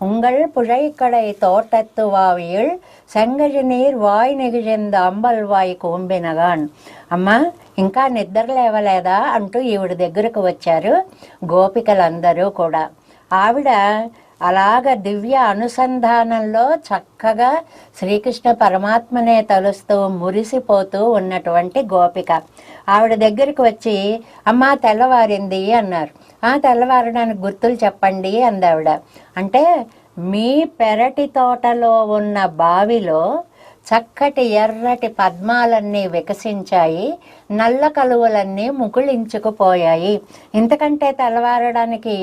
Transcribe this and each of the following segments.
உங்கள் புழைக்கடை தோட்டத்துவாவியில் సంగజ నీర్ వాయి నెగిజెంద అంబల్ వాయి కోంబెనగాన్ అమ్మ ఇంకా నిద్ర లేవలేదా అంటూ ఈవిడ దగ్గరకు వచ్చారు గోపికలందరూ కూడా ఆవిడ అలాగ దివ్య అనుసంధానంలో చక్కగా శ్రీకృష్ణ పరమాత్మనే తలుస్తూ మురిసిపోతూ ఉన్నటువంటి గోపిక. ఆవిడ దగ్గరికి వచ్చి అమ్మా తెల్లవారింది అన్నారు. ఆ తెల్లవారడానికి గుర్తులు చెప్పండి అందావిడ అంటే మీ పెరటి తోటలో ఉన్న బావిలో చక్కటి ఎర్రటి పద్మాలన్నీ వికసించాయి నల్ల కలువలన్నీ ముకుళించుకుపోయాయి. ఇంతకంటే తెల్లవారడానికి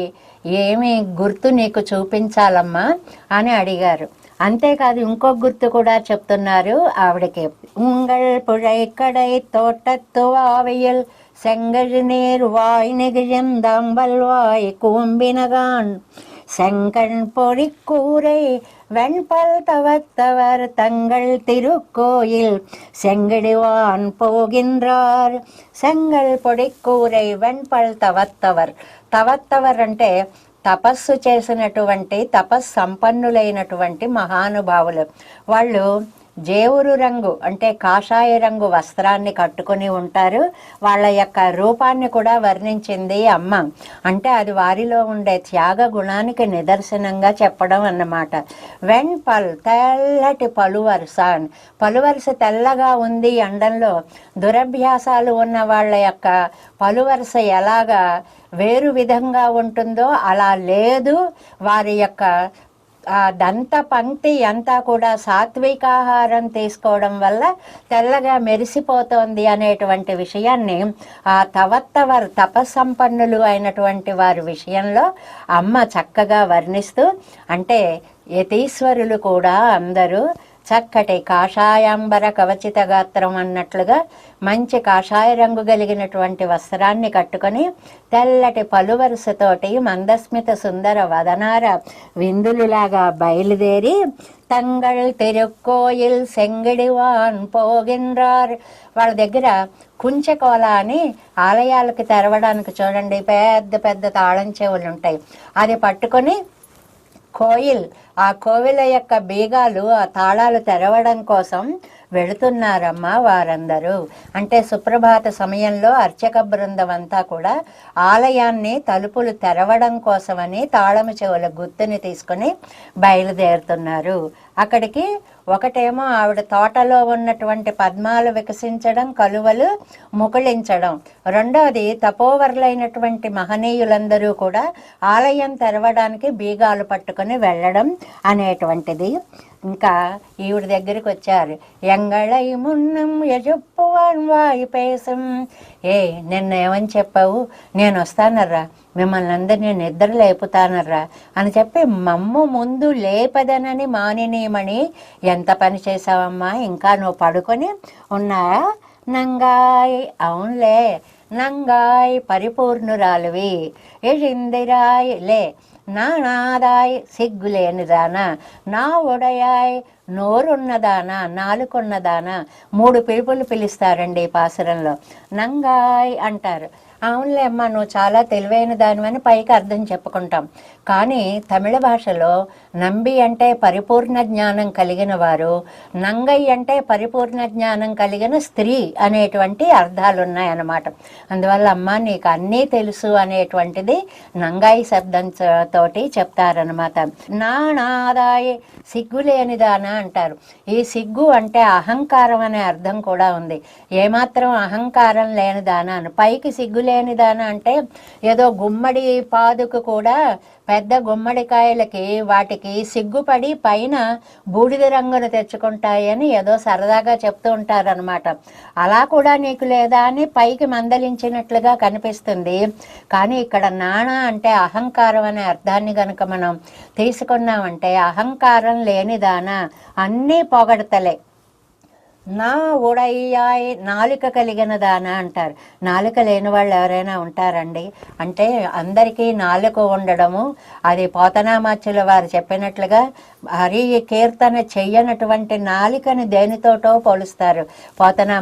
ఏమి గుర్తు నీకు చూపించాలమ్మా అని అడిగారు. అంతేకాదు ఇంకో గుర్తు కూడా చెప్తున్నారు. ఆవిడకి ఉంగల్ పుഴை கடை தோட்டத்துவாவையில் నీరు వాయి வாய் நெகிழ்ந்தாம்பல் వాయి కుంబినగాన్ செங்கண் పొడి కూరై வெண்பல் தவத்தவர் தங்கள் திருக்கோயில் செங்கடிவான் போகின்றார் செங்கல் பொடிக்கூரை வெண்பல் தவத்தவர் తవత్తవర్ అంటే తపస్సు చేసినటువంటి తపస్సు సంపన్నులైనటువంటి మహానుభావులు వాళ్ళు జేవురు రంగు అంటే కాషాయ రంగు వస్త్రాన్ని కట్టుకొని ఉంటారు. వాళ్ళ యొక్క రూపాన్ని కూడా వర్ణించింది అమ్మ. అంటే అది వారిలో ఉండే త్యాగ గుణానికి నిదర్శనంగా చెప్పడం అన్నమాట. వెన్ పల్ తెల్లటి పలువరుస పలువరుస తెల్లగా ఉంది ఎండంలో దురభ్యాసాలు ఉన్న వాళ్ళ యొక్క పలువరుస ఎలాగా వేరు విధంగా ఉంటుందో అలా లేదు. వారి యొక్క ఆ దంత పంక్తి అంతా కూడా సాత్వికాహారం తీసుకోవడం వల్ల తెల్లగా మెరిసిపోతోంది అనేటువంటి విషయాన్ని ఆ తవత్తవర్ తపస్సంపన్నులు అయినటువంటి వారి విషయంలో అమ్మ చక్కగా వర్ణిస్తూ అంటే యతీశ్వరులు కూడా అందరూ చక్కటి కాషాయాంబర కవచిత గాత్రం అన్నట్లుగా మంచి కాషాయ రంగు కలిగినటువంటి వస్త్రాన్ని కట్టుకొని తెల్లటి పలువరుసతోటి మందస్మిత సుందర వదనార విందులులాగా బయలుదేరి తంగళ్ తిరుక్కోయిల్ సెంగిడివాన్ పోగిన్రార్. వాళ్ళ దగ్గర కుంచెకోల అని ఆలయాలకు తెరవడానికి చూడండి పెద్ద పెద్ద తాళం చెవులు ఉంటాయి అది పట్టుకొని కోయిల్. ఆ కోవిల యొక్క బీగాలు ఆ తాళాలు తెరవడం కోసం వెళుతున్నారమ్మా వారందరూ. అంటే సుప్రభాత సమయంలో అర్చక బృందం అంతా కూడా ఆలయాన్ని తలుపులు తెరవడం కోసమని తాళము చెవుల గుర్తుని తీసుకొని బయలుదేరుతున్నారు. అక్కడికి ఒకటేమో ఆవిడ తోటలో ఉన్నటువంటి పద్మాలు వికసించడం కలువలు ముకుళించడం. రెండవది తపోవర్లైనటువంటి మహనీయులందరూ కూడా ఆలయం తెరవడానికి బీగాలు పట్టుకొని వెళ్ళడం అనేటువంటిది. ఇంకా ఈవిడ దగ్గరికి వచ్చారు. ఎంగళై మున్నం వాయు పేసం. ఏ నిన్న ఏమని చెప్పావు? నేను వస్తానర్రా. మిమ్మల్ని అందరినీ నిద్ర లేపుతానర్రా. అని చెప్పి మమ్ము ముందు లేపదనని మానినీమని ఎంత పని చేసావమ్మా ఇంకా నువ్వు పడుకొని ఉన్నాయా? నంగాయ్ అవునులే. నంగాయ్ పరిపూర్ణురాలువి. ఇందిరాయ్? లే నానాదాయ్ సిగ్గులేనిదానా నా ఉడయాయ్ నోరున్నదానా నాలుకున్నదానా మూడు పిలుపులు పిలుస్తారండి పాసురంలో. నంగాయ్ అంటారు. అవునులే అమ్మా నువ్వు చాలా తెలివైన దానివని పైకి అర్థం చెప్పుకుంటాం. కానీ తమిళ భాషలో నంబి అంటే పరిపూర్ణ జ్ఞానం కలిగిన వారు నంగై అంటే పరిపూర్ణ జ్ఞానం కలిగిన స్త్రీ అనేటువంటి అర్థాలు ఉన్నాయన్నమాట అందువల్ల అమ్మ నీకు అన్నీ తెలుసు అనేటువంటిది నంగాయి శబ్దం తోటి చెప్తారనమాట నానాదాయ సిగ్గులేనిదానా అంటారు. ఈ సిగ్గు అంటే అహంకారం అనే అర్థం కూడా ఉంది. ఏమాత్రం అహంకారం లేనిదానా అని పైకి సిగ్గు లేనిదానా అంటే ఏదో గుమ్మడి పాదుకు కూడా పెద్ద గుమ్మడికాయలకి వాటికి సిగ్గుపడి పైన బూడిద రంగును తెచ్చుకుంటాయని ఏదో సరదాగా చెప్తూ ఉంటారనమాట అలా కూడా నీకు లేదా అని పైకి మందలించినట్లుగా కనిపిస్తుంది. కానీ ఇక్కడ నానా అంటే అహంకారం అనే అర్థాన్ని గనుక మనం తీసుకున్నామంటే అహంకారం లేనిదానా అన్నీ పొగడతలే. నా ఉడయ్యాయ్ నాలుక కలిగిన దాన అంటారు. నాలుక లేని వాళ్ళు ఎవరైనా ఉంటారండి? అంటే అందరికీ నాలుక ఉండడము అది పోతనామాచుల వారు చెప్పినట్లుగా హరి కీర్తన చెయ్యనటువంటి నాలికని దేనితోటో పోలుస్తారు. పోతనా